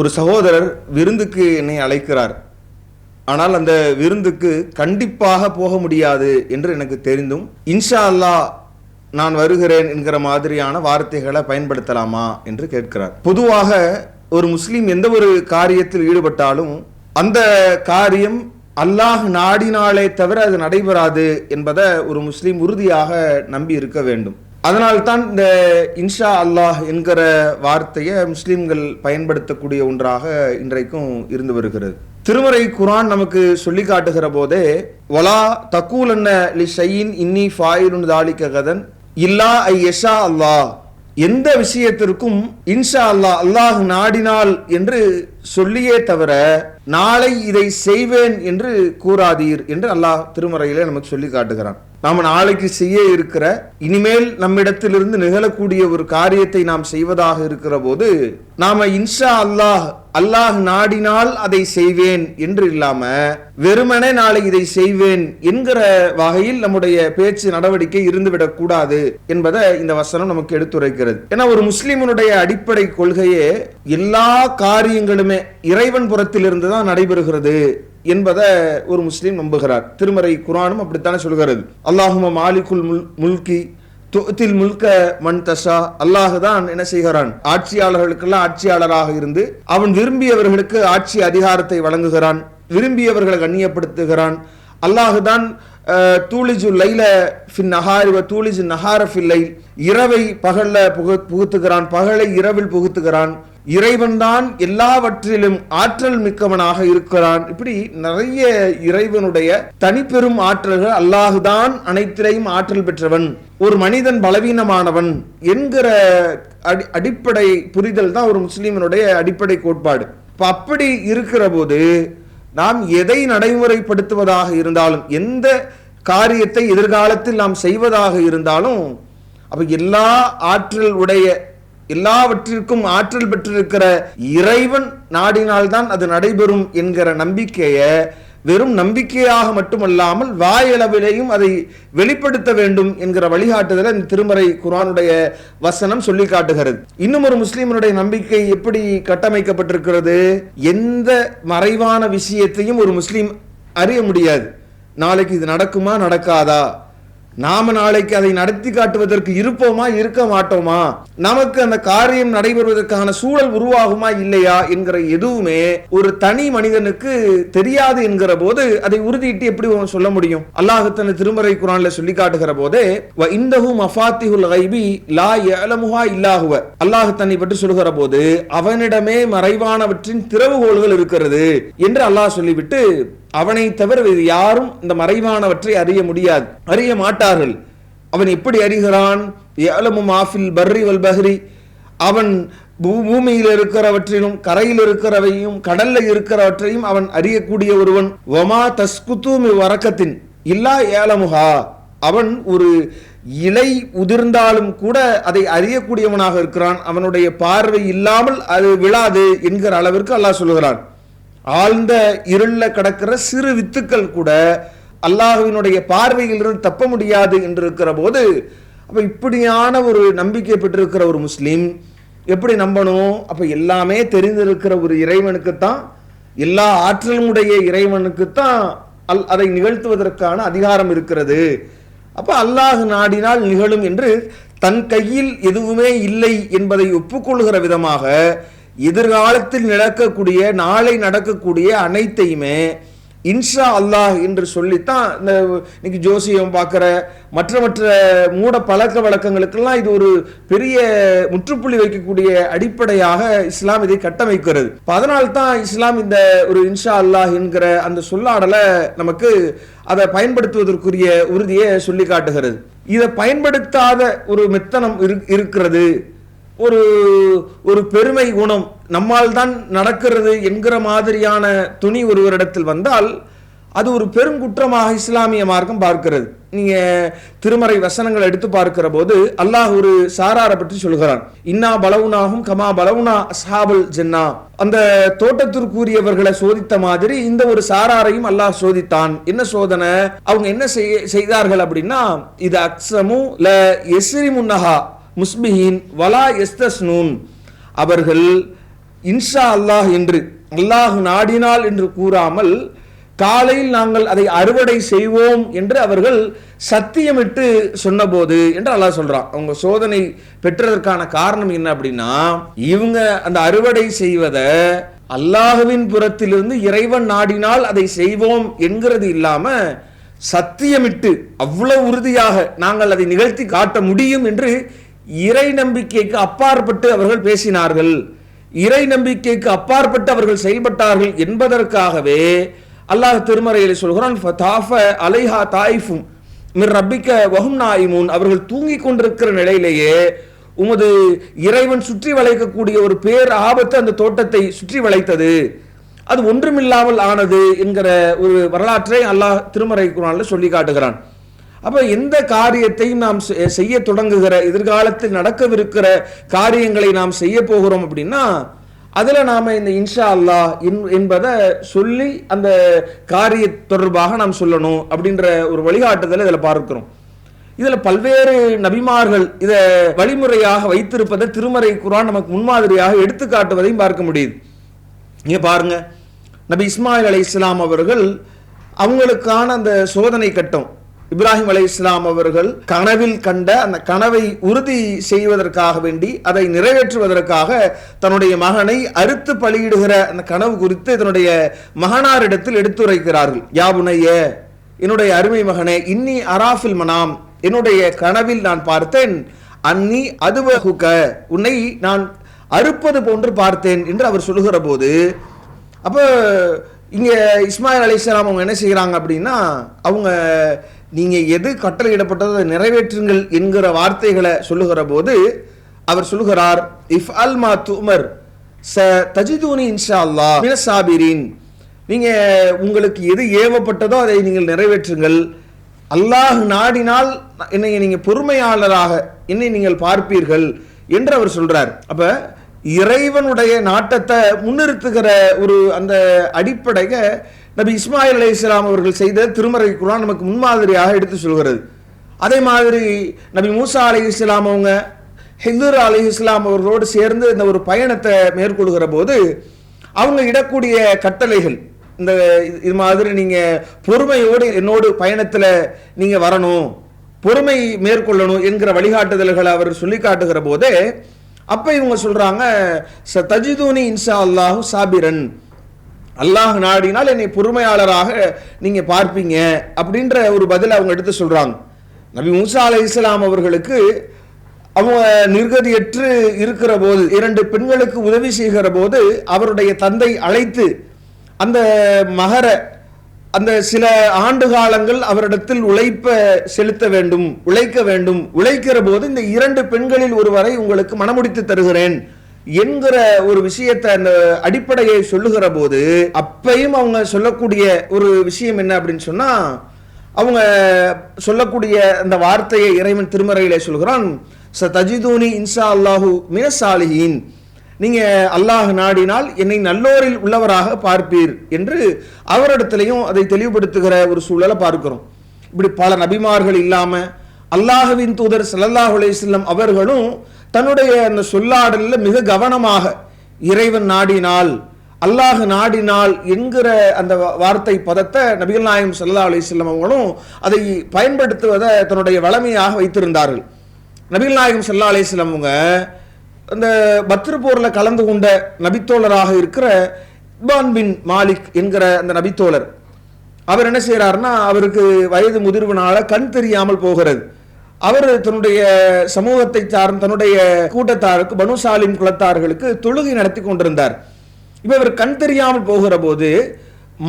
ஒரு சகோதரர் விருந்துக்கு என்னை அழைக்கிறார். ஆனால் அந்த விருந்துக்கு கண்டிப்பாக போக முடியாது என்று எனக்கு தெரிந்தும் இன்ஷா அல்லாஹ் நான் வருகிறேன் என்கிற மாதிரியான வார்த்தைகளை பயன்படுத்தலாமா என்று கேட்கிறார். பொதுவாக ஒரு முஸ்லீம் எந்த ஒரு காரியத்தில் ஈடுபட்டாலும் அந்த காரியம் அல்லாஹ் நாடினாலே தவிர அது நடைபெறாது என்பதை ஒரு முஸ்லீம் உறுதியாக நம்பி இருக்க வேண்டும். அதனால்தான் இந்த இன்ஷா அல்லாஹ் என்கிற வார்த்தையை முஸ்லீம்கள் பயன்படுத்தக்கூடிய ஒன்றாக இன்றைக்கும் இருந்து வருகிறது. திருமறை குரான் நமக்கு சொல்லி காட்டுகிற போதே வலா தக்கூலன்ன லி ஷையின் இன்னி ஃபாயிலுன் தாலிக்க கதன் இல்லா ஐ யஷா அல்லாஹ். எந்த விஷயத்திற்கும் இன்ஷா அல்லாஹ் அல்லாஹ் நாடினால் என்று சொல்லியே தவிர நாளை இதை செய்வேன் என்று கூறாதீர் என்று அல்லாஹ் திருமறையிலே நமக்கு சொல்லி காட்டுகிறான். நாம நாளைக்கு செய்ய இருக்கிற இனிமேல் நம்மிடத்திலிருந்து நிகழக்கூடிய ஒரு காரியத்தை நாம் செய்வதாக இருக்கிற போது நாம இன்ஷா அல்லாஹ் அல்லாஹ் நாடினால் அதை செய்வேன் என்று இல்லாம வெறுமனே நாளை இதை செய்வேன் என்கிற வகையில் நம்முடைய பேச்சு நடவடிக்கை இருந்துவிடக் கூடாது என்பதை இந்த வசனம் நமக்கு எடுத்துரைக்கிறது. ஏன்னா ஒரு முஸ்லிமனுடைய அடிப்படை கொள்கையே எல்லா காரியங்களுமே இறைவன் புறத்திலிருந்து தான் நடைபெறுகிறது என்பதை ஒரு முஸ்லீம் நம்புகிறார். திருமறை குரானும் அப்படித்தானே சொல்கிறது. அல்லாஹும மாலிகுல் முல் முல்கி தொத்தில் முல்க மண் தஷா. அல்லாஹு தான் என்ன செய்கிறான்? ஆட்சியாளர்களுக்கெல்லாம் ஆட்சியாளராக இருந்து அவன் விரும்பியவர்களுக்கு ஆட்சி அதிகாரத்தை வழங்குகிறான் விரும்பியவர்களை கண்ணியப்படுத்துகிறான். அல்லாஹு தான் தூளிஜு லைல ஃபின் நஹாரி தூளிஜு நஹார ஃபில்லை இரவை பகல்ல புகு புகுத்துகிறான் பகலை இரவில் புகுத்துகிறான். இறைவன்தான் எல்லாவற்றிலும் ஆற்றல் மிக்கவனாக இருக்கிறான். இப்படி நிறைய இறைவனுடைய தனிப்பெரும் ஆற்றல்கள் அல்லாஹுதான் அனைத்திலையும் ஆற்றல் பெற்றவன். ஒரு மனிதன் பலவீனமானவன் என்கிற அடி அடிப்படை புரிதல் தான் ஒரு முஸ்லீமனுடைய அடிப்படை கோட்பாடு. இப்போ அப்படி இருக்கிற போது நாம் எதை நடைமுறைப்படுத்துவதாக இருந்தாலும் எந்த காரியத்தை எதிர்காலத்தில் நாம் செய்வதாக இருந்தாலும் அப்ப எல்லா ஆற்றல் உடைய எல்லாவற்றிற்கும் ஆற்றல் பெற்றிருக்கிற இறைவன் நாடினால்தான் அது நடைபெறும் என்கிற நம்பிக்கையை வெறும் நம்பிக்கையாக மட்டுமல்லாமல் வாயளவிலேயும் அதை வெளிப்படுத்த வேண்டும் என்கிற வழிகாட்டுதலை இந்த திருமறை குரானுடைய வசனம் சொல்லி காட்டுகிறது. இன்னும் ஒரு முஸ்லீமனுடைய நம்பிக்கை எப்படி கட்டமைக்கப்பட்டிருக்கிறது? எந்த மறைவான விஷயத்தையும் ஒரு முஸ்லீம் அறிய முடியாது. நாளைக்கு இது நடக்குமா நடக்காதா? நாம நாளைக்கு அதை நடத்தி காட்டுவதற்கு இருப்போமா இருக்க மாட்டோமா? நமக்கு அந்த காரியம் நடைபெறுவதற்கான சூழல் உருவாகுமா இல்லையா என்கிற எதுவுமே ஒரு தனி மனிதனுக்கு தெரியாது என்கிற போது அதை உறுதியிட்டு எப்படி சொல்ல முடியும்? அல்லாஹ் திருமறை குரான்ல சொல்லி காட்டுகிற போதே வ இந்தஹு மஃபாத்திஹுல் லா ஏலமுஹா இல்லாகுவ அல்லாஹ் தன்னை பற்றி சொல்கிற போது அவனிடமே மறைவானவற்றின் திறவுகோள்கள் இருக்கிறது என்று அல்லாஹ் சொல்லிவிட்டு அவனை தவிர வேறு யாரும் இந்த மறைவானவற்றை அறிய முடியாது. அறிய மாட்டார்கள். அவன் எப்படி அறிகிறான்? ஏலமும் ஆஃபில் பர்ரி வல் பஹ்ரி. அவன் பூமியில் இருக்கிறவற்றிலும் கரையில் இருக்கிறவையும் கடல்ல இருக்கிறவற்றையும் அவன் அறியக்கூடிய ஒருவன். ஒமா தஸ்குத்தூமி வரக்கத்தின். இல்லா ஏலமுகா அவன் ஒரு இலை உதிர்ந்தாலும் கூட அதை அறியக்கூடியவனாக இருக்கிறான். அவனுடைய பார்வை இல்லாமல் அது விழாது என்கிற அளவிற்கு அல்லாஹ் சொல்லுகிறான். ஆழ்ந்த இருள கிடக்கிற சிறு வித்துக்கள் கூட அல்லாஹுவினுடைய பார்வையிலிருந்து தப்ப முடியாது என்று இருக்கிற போது அப்போ இப்படியான ஒரு நம்பிக்கை பெற்றிருக்கிற ஒரு முஸ்லீம் எப்படி நம்பணும்? அப்போ எல்லாமே தெரிந்திருக்கிற ஒரு இறைவனுக்குத்தான் எல்லா ஆற்றலுடைய இறைவனுக்குத்தான் அல் அதை நிகழ்த்துவதற்கான அதிகாரம் இருக்கிறது. அப்போ அல்லாஹ் நாடினால் நிகழும் என்று தன் கையில் எதுவுமே இல்லை என்பதை ஒப்புக்கொள்கிற விதமாக எதிர்காலத்தில் நடக்கக்கூடிய நாளை நடக்கக்கூடிய அனைத்தையுமே இன்ஷா அல்லாஹ் என்று சொல்லித்தான் இந்த இன்னைக்கு ஜோசியம் பார்க்குற மற்ற மற்ற மூட பழக்க வழக்கங்களுக்கெல்லாம் இது ஒரு பெரிய முற்றுப்புள்ளி வைக்கக்கூடிய அடிப்படையாக இஸ்லாம் இதை கட்டமைக்கிறது. அதனால் தான் இஸ்லாம் இந்த ஒரு இன்ஷா அல்லாஹ் என்கிற அந்த சொல்லாடலை நமக்கு அதை பயன்படுத்துவதற்குரிய உறுதியை சொல்லி காட்டுகிறது இதை பயன்படுத்தாத ஒரு மெத்தனம் இருக்கிறது. ஒரு ஒரு பெருமை குணம் நம்மால் தான் நடக்கிறது என்கிற மாதிரியான துணி ஒருவரிடத்தில் வந்தால் அது ஒரு பெருங்குற்றமாக இஸ்லாமிய மார்க்கம் பார்க்கிறது. நீங்க திருமறை வசனங்கள் எடுத்து பார்க்கிற போது அல்லாஹ் ஒரு சாராரை பற்றி சொல்கிறான். இன்னா பலவுனாகும் கமா பலவுனா சாபல் ஜென்னா. அந்த தோட்டத்திற்குரியவர்களை சோதித்த மாதிரி இந்த ஒரு சாராரையும் அல்லாஹ் சோதித்தான். என்ன சோதனை? அவங்க என்ன செய்தார்கள் அப்படின்னா இது அக்ஸமு ல எஸ்ரி முன்னஹா முஸ்பிஹின் வலா எஸ்தஸ்னூன். அவர்கள் இன்ஷா அல்லாஹ் என்று அல்லாஹ் நாடினால் என்று கூறாமல் காலையில் நாங்கள் அதை அறுவடை செய்வோம் என்று அவர்கள் சத்தியமிட்டு சொன்னபோது என்று அல்லாஹ் சொல்றான். அவங்க சோதனை பெற்றதற்கான காரணம் என்ன அப்படின்னா இவங்க அந்த அறுவடை செய்வதை அல்லாஹுவின் புறத்திலிருந்து இறைவன் நாடினால் அதை செய்வோம் என்கிறது இல்லாம சத்தியமிட்டு அவ்வளவு உறுதியாக நாங்கள் அதை நிகழ்த்தி காட்ட முடியும் என்று இறை நம்பிக்கைக்கு அப்பாற்பட்டு அவர்கள் பேசினார்கள். இறை நம்பிக்கைக்கு அப்பாற்பட்டு அவர்கள் செயல்பட்டார்கள் என்பதற்காகவே அல்லாஹ் திருமறையில் சொல்கிறான் அலைஹா தாயிஃபும் மிர் ரப்பிக்க வஹும் நாயிமூன். அவர்கள் தூங்கிக் கொண்டிருக்கிற நிலையிலேயே உமது இறைவன் சுற்றி வளைக்கக்கூடிய ஒரு பேர் ஆபத்து அந்த தோட்டத்தை சுற்றி வளைத்தது. அது ஒன்றுமில்லாமல் ஆனது என்கிற ஒரு வரலாற்றை அல்லாஹ் திருமறை குரான்ல சொல்லி காட்டுகிறான். அப்போ எந்த காரியத்தையும் நாம் செ- செய்ய தொடங்குகிற எதிர்காலத்தில் நடக்கவிருக்கிற காரியங்களை நாம் செய்ய போகிறோம் அப்படின்னா அதில் நாம் இந்த இன்ஷா அல்லாஹ் என்- என்பதை சொல்லி அந்த காரிய தொடர்பாக நாம் சொல்லணும் அப்படின்ற ஒரு வழிகாட்டுதலை இதில் பார்க்கிறோம். இதில் பல்வேறு நபிமார்கள் இதை வழிமுறையாக வைத்திருப்பதை திருமறை குரான் நமக்கு முன்மாதிரியாக எடுத்து காட்டுவதையும் பார்க்க முடியுது. நீங்கள் பாருங்க நபி இஸ்மாயில் அலை இஸ்லாம் அவர்கள் அவங்களுக்கான அந்த சோதனை கட்டம். இப்ராஹிம் அலை இஸ்லாம் அவர்கள் கனவில் கண்ட அந்த கனவை உறுதி செய்வதற்காக வேண்டி அதை நிறைவேற்றுவதற்காக தன்னுடைய மகனை அறுத்து பலியிடுகிற அந்த கனவு குறித்து தன்னுடைய மகனாரிடத்தில் எடுத்துரைக்கிறார்கள். யாபுனைய என்னுடைய அருமை மகனே இன்னி அராஃபில் மனாம் என்னுடைய கனவில் நான் பார்த்தேன். அன்னி அதுவகுக்க உன்னை நான் அறுப்பது போன்று பார்த்தேன் என்று அவர் சொல்லுகிற போது அப்போ இங்கே இஸ்மாயில் அலிஸ்லாம் அவங்க என்ன செய்கிறாங்க அப்படின்னா அவங்க நீங்கள் எது கட்டளையிடப்பட்டதோ அதை நிறைவேற்றுங்கள் என்கிற வார்த்தைகளை சொல்லுகிற போது அவர் சொல்லுகிறார் இஃப் அல் மா துமர் ச தஜிதூனி இன்ஷா அல்லாஹ் மின சாபிரின். உங்களுக்கு எது ஏவப்பட்டதோ அதை நீங்கள் நிறைவேற்றுங்கள். அல்லாஹ் நாடினால் என்னை நீங்கள் பொறுமையாளராக என்னை நீங்கள் பார்ப்பீர்கள் என்று அவர் சொல்கிறார் அப்ப இறைவனுடைய நாட்டத்தை முன்னிறுத்துகிற ஒரு அந்த அடிப்படையை நபி இஸ்மாயில் அலி இஸ்லாம் அவர்கள் செய்த திருமறை குரான் நமக்கு முன்மாதிரியாக எடுத்து சொல்கிறது. அதே மாதிரி நபி மூசா அலி இஸ்லாம் அவங்க ஹிந்துர் அலி இஸ்லாம் அவர்களோடு சேர்ந்து இந்த ஒரு பயணத்தை மேற்கொள்கிற போது அவங்க இடக்கூடிய கட்டளைகள் இந்த இது- மாதிரி நீங்கள் பொறுமையோடு என்னோடு பயணத்தில் நீங்கள் வரணும் பொறுமை மேற்கொள்ளணும் என்கிற வழிகாட்டுதல்களை அவர் சொல்லி காட்டுகிற போதே அப்போ இவங்க சொல்கிறாங்க "ச தஜிதூனி இன்ஷா அல்லாஹு சாபிரன். அல்லாஹ் நாடினால் என்னை பொறுமையாளராக நீங்கள் பார்ப்பீங்க அப்படின்ற ஒரு பதில் அவங்க எடுத்து சொல்கிறாங்க நபி மூசா அலை இஸ்லாம் அவர்களுக்கு அவங்க நிர்கதியற்று இருக்கிற போது இரண்டு பெண்களுக்கு உதவி செய்கிற போது அவருடைய தந்தை அழைத்து அந்த மகர அந்த சில ஆண்டு காலங்கள் அவரிடத்தில் உழைப்ப செலுத்த வேண்டும் உழைக்க வேண்டும் உழைக்கிற போது இந்த இரண்டு பெண்களில் ஒருவரை உங்களுக்கு மனமுடித்து தருகிறேன். என்கிற ஒரு விஷயத்தை அந்த அடிப்படையை சொல்லுகிற போது அப்பையும் அவங்க சொல்லக்கூடிய ஒரு விஷயம் என்ன அப்படின்னு சொன்னா அவங்க சொல்லக்கூடிய அந்த வார்த்தையை இறைவன் திருமறையிலே சொல்கிறான் ச தஜிதூனி இன்ஷா அல்லாஹு மினசாலிஹின் நீங்க அல்லாஹ் நாடினால் என்னை நல்லோரில் உள்ளவராக பார்ப்பீர் என்று அவரிடத்திலையும் அதை தெளிவுபடுத்துகிற ஒரு சூழலை பார்க்கிறோம். இப்படி பல நபிமார்கள் இல்லாம அல்லாஹுவின் தூதர் ஸல்லல்லாஹு அலைஹி அவர்களும் தன்னுடைய அந்த சொல்லாடலில் மிக கவனமாக இறைவன் நாடினால் அல்லாஹ் நாடினால் என்கிற அந்த வார்த்தை பதத்தை நபிகள் நாயம் சல்லா அலிஸ்லம் அவங்களும் அதை பயன்படுத்துவதை தன்னுடைய வளமையாக வைத்திருந்தார்கள். நபிகள் நாயகம் சல்லா அலிஸ்லம் அவங்க அந்த பத்ர் கலந்து கொண்ட நபித்தோழராக இருக்கிற இப்பான் பின் மாலிக் என்கிற அந்த நபித்தோழர். அவர் என்ன செய்கிறாருன்னா அவருக்கு வயது முதிர்வுனால கண் தெரியாமல் போகிறது. அவர் தன்னுடைய சமூகத்தை சார்ந்த தன்னுடைய கூட்டத்தாருக்கு பனுசாலின் குலத்தார்களுக்கு தொழுகை நடத்தி கொண்டிருந்தார். இப்ப இவர் கண் தெரியாமல் போகிற போது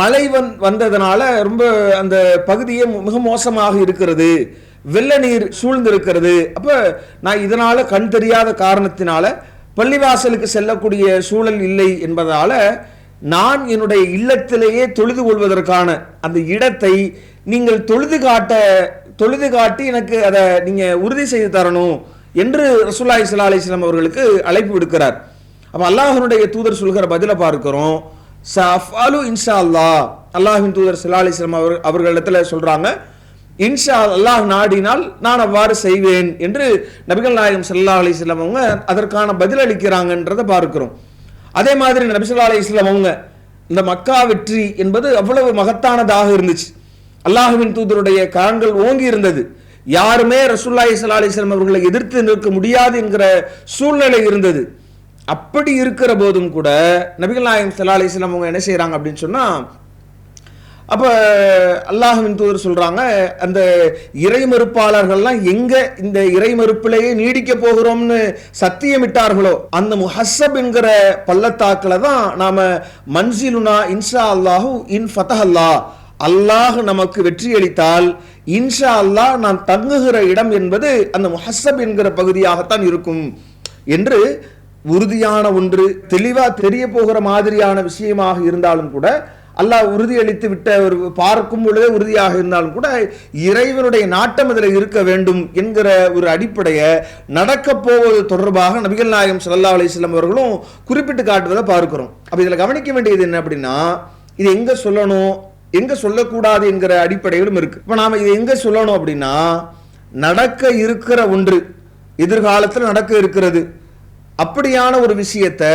மழை வந் வந்ததுனால ரொம்ப அந்த பகுதியே மிக மோசமாக இருக்கிறது வெள்ள நீர் சூழ்ந்திருக்கிறது. அப்ப நான் இதனால கண் தெரியாத காரணத்தினால பள்ளிவாசலுக்கு செல்லக்கூடிய சூழல் இல்லை என்பதால நான் என்னுடைய இல்லத்திலேயே தொழுது கொள்வதற்கான அந்த இடத்தை நீங்கள் தொழுது காட்ட தொழுது காட்டி எனக்கு அதை நீங்கள் உறுதி செய்து தரணும் என்று ரசூலுல்லாஹி ஸல்லல்லாஹு அலைஹி அவர்களுக்கு அழைப்பு விடுக்கிறார். அப்போ அல்லாஹனுடைய தூதர் சொல்கிற பதில பார்க்கிறோம். சஃபாலு இன்ஷா அல்லாஹ். அல்லாஹின் தூதர் ஸல்லல்லாஹு அலைஹி வஸல்லம் அவர் அவர்களிடத்தில் சொல்கிறாங்க இன்ஷா அல்லாஹ் நாடினால் நான் அவ்வாறு செய்வேன் என்று நபிகள் நாயகம் சல்லா அலி இஸ்லாம் அவங்க அதற்கான பதில் அளிக்கிறாங்கன்றதை பார்க்கிறோம். அதே மாதிரி நபிசுல்லா அலி இஸ்லாம் அவங்க இந்த மக்கா வெற்றி என்பது அவ்வளவு மகத்தானதாக இருந்துச்சு. அல்லாஹுவின் தூதருடைய கரங்கள் ஓங்கி இருந்தது. யாருமே ரசூல்லாய் சல்லா அலிஸ்லாம் அவர்களை எதிர்த்து நிற்க முடியாது என்கிற சூழ்நிலை இருந்தது. அப்படி இருக்கிற போதும் கூட நபிகள் நாயகம் சல்லா அலிஸ்லாம் அவங்க என்ன செய்கிறாங்க அப்படின்னு சொன்னால் அப்போ அல்லாஹுவின் தூதர் சொல்கிறாங்க அந்த இறை மறுப்பாளர்கள்லாம் எங்கே இந்த இறை மறுப்பிலேயே நீடிக்க போகிறோம்னு சத்தியமிட்டார்களோ அந்த முஹசப் என்கிற பள்ளத்தாக்குல தான் நாம் மன்சிலுனா இன்ஷா அல்லாஹு இன் ஃபதஹல்லா அல்லாஹ் அல்லாஹ் நமக்கு வெற்றி அளித்தால் இன்ஷா அல்லாஹ் நான் தங்குகிற இடம் என்பது அந்த முஹசப் என்கிற பகுதியாகத்தான் இருக்கும் என்று உறுதியான ஒன்று தெளிவா தெரிய போகிற மாதிரியான விஷயமாக இருந்தாலும் கூட அல்லாஹ் உறுதியளித்து விட்ட ஒரு பார்க்கும் பொழுதே உறுதியாக இருந்தாலும் கூட இறைவனுடைய நாட்டம் இதில் இருக்க வேண்டும் என்கிற ஒரு அடிப்படையை நடக்கப் போவது தொடர்பாக நபிகள் நாயகம் சல்லா அலைஹி அவர்களும் குறிப்பிட்டு காட்டுவதை பார்க்கிறோம். அப்போ இதில் கவனிக்க வேண்டியது என்ன அப்படின்னா இது எங்கே சொல்லணும்? எங்க சொல்லக்கூடாது என்கிற அடிப்படையிலும் இருக்கு. இப்ப நாம இதை எங்க சொல்லணும் அப்படின்னா நடக்க இருக்கிற ஒன்று எதிர்காலத்தில் நடக்க இருக்கிறது அப்படியான ஒரு விஷயத்தை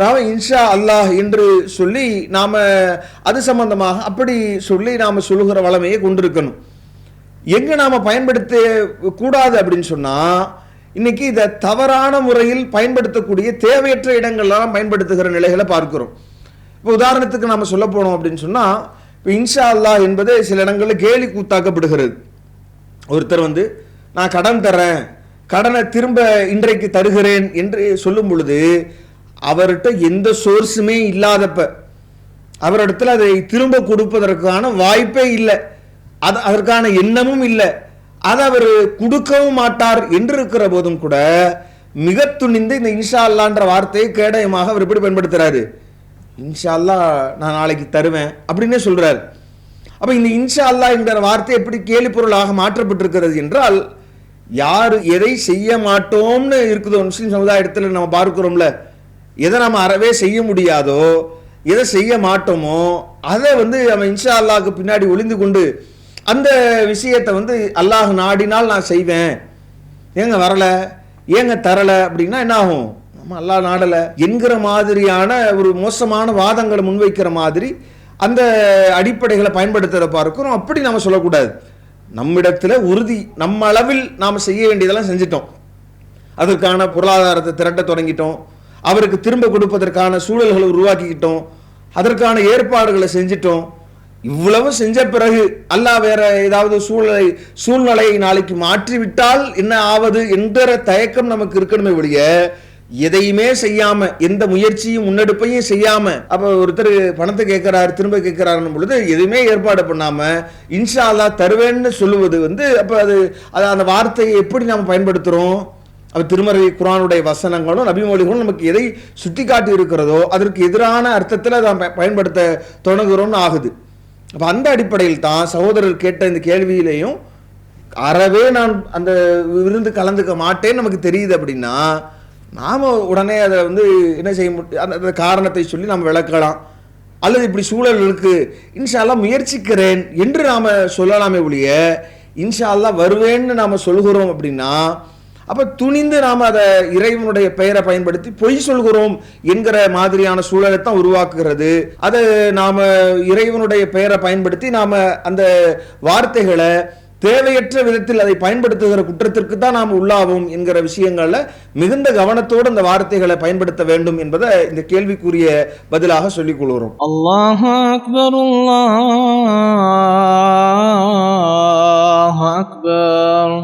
நாம இன்ஷா அல்லாஹ் என்று சொல்லி நாம அது சம்பந்தமாக அப்படி சொல்லி நாம சொல்லுகிற வளமையை கொண்டிருக்கணும். எங்க நாம பயன்படுத்த கூடாது அப்படின்னு சொன்னா இன்னைக்கு இதை தவறான முறையில் பயன்படுத்தக்கூடிய தேவையற்ற இடங்கள்லாம் பயன்படுத்துகிற நிலைகளை பார்க்கிறோம். இப்போ உதாரணத்துக்கு நாம சொல்ல போனோம் அப்படின்னு சொன்னா இன்ஷா அல்லாஹ் என்பது சில இடங்களில் கேலி கூத்தாக்கப்படுகிறது. ஒருத்தர் வந்து நான் கடன் தரேன் கடனை திரும்ப இன்றைக்கு தருகிறேன் என்று சொல்லும் பொழுது அவர்கிட்ட எந்த சோர்ஸுமே இல்லாதப்ப அவரிடத்துல அதை திரும்ப கொடுப்பதற்கான வாய்ப்பே இல்லை. அது அதற்கான எண்ணமும் இல்லை. அதை அவர் கொடுக்கவும் மாட்டார் என்று இருக்கிற போதும் கூட மிக துணிந்து இந்த இன்ஷா அல்லான்ற வார்த்தையை கேடயமாக அவர் எப்படி பயன்படுத்துறாரு. இன்ஷா அல்லாஹ் நான் நாளைக்கு தருவேன் அப்படின்னே சொல்கிறார் அப்போ இந்த இன்ஷா அல்லாஹ் என்கிற வார்த்தை எப்படி கேலி பொருளாக மாற்றப்பட்டிருக்கிறது என்றால் யார் எதை செய்ய மாட்டோம்னு இருக்குதோ முஸ்லீம் சமுதாயத்தில் நம்ம பார்க்குறோம்ல எதை நம்ம அறவே செய்ய முடியாதோ எதை செய்ய மாட்டோமோ அதை வந்து நம்ம இன்ஷா அல்லாவுக்கு பின்னாடி ஒளிந்து கொண்டு அந்த விஷயத்தை வந்து அல்லாஹ் நாடினால் நான் செய்வேன். ஏங்க வரலை? ஏங்க தரலை? அப்படின்னா என்ன ஆகும்? நம்ம அல்லா நாடலை என்கிற மாதிரியான ஒரு மோசமான வாதங்களை முன்வைக்கிற மாதிரி அந்த அடிப்படைகளை பயன்படுத்துகிறப்பா இருக்கிறோம் அப்படி நம்ம சொல்லக்கூடாது. நம்மிடத்தில் உறுதி நம்ம அளவில் நாம் செய்ய வேண்டியதெல்லாம் செஞ்சிட்டோம். அதற்கான பொருளாதாரத்தை திரட்ட தொடங்கிட்டோம். அவருக்கு திரும்ப கொடுப்பதற்கான சூழல்களை உருவாக்கிக்கிட்டோம். அதற்கான ஏற்பாடுகளை செஞ்சிட்டோம். இவ்வளவு செஞ்ச பிறகு அல்லாஹ் வேற ஏதாவது சூழலை சூழ்நிலையை நாளைக்கு மாற்றி விட்டால் என்ன ஆவது என்ற தயக்கம் நமக்கு இருக்கணுமே ஒழிய எதையுமே செய்யாம எந்த முயற்சியும் முன்னெடுப்பையும் செய்யாம அப்ப ஒருத்தர் பணத்தை கேட்கிறாரு திரும்ப கேட்கிறாருன்னு பொழுது எதுவுமே ஏற்பாடு பண்ணாம இன்ஷா அல்லாஹ் தருவேன்னு சொல்லுவது வந்து அப்ப அது அது அந்த வார்த்தையை எப்படி நாம் பயன்படுத்துறோம்? அப்போ திருமறை குரானுடைய வசனங்களும் நபிமொழிகளும் நமக்கு எதை சுட்டிக்காட்டி இருக்கிறதோ அதற்கு எதிரான அர்த்தத்தில் அதை ப- பயன்படுத்த தொடங்குகிறோம்னு ஆகுது. அப்போ அந்த அடிப்படையில் தான் சகோதரர் கேட்ட இந்த கேள்வியிலையும் அறவே நான் அந்த விருந்து கலந்துக்க மாட்டேன்னு நமக்கு தெரியுது அப்படின்னா நாம் உடனே அதை வந்து என்ன செய்ய முடியும் அந்த காரணத்தை சொல்லி நாம் விளக்கலாம். அல்லது இப்படி சூழல் இருக்குது இன்ஷால்லாம் முயற்சிக்கிறேன் என்று நாம் சொல்லலாமே ஒழிய இன்ஷா வருவேன்னு நாம் சொல்கிறோம் அப்படின்னா அப்போ துணிந்து நாம் அதை இறைவனுடைய பெயரை பயன்படுத்தி பொய் சொல்கிறோம் என்கிற மாதிரியான சூழலை தான் உருவாக்குகிறது. அதை நாம் இறைவனுடைய பெயரை பயன்படுத்தி நாம் அந்த வார்த்தைகளை தேவையற்ற விதத்தில் அதை பயன்படுத்துகிற குற்றத்திற்கு தான் நாம் உள்ளாவோம் என்கிற விஷயங்களில் மிகுந்த கவனத்தோடு அந்த வார்த்தைகளை பயன்படுத்த வேண்டும் என்பதை இந்த கேள்விக்குரிய பதிலாக சொல்லிக் கொள்கிறோம். அல்லாஹ் அக்பர் அல்லாஹ் அக்பர்.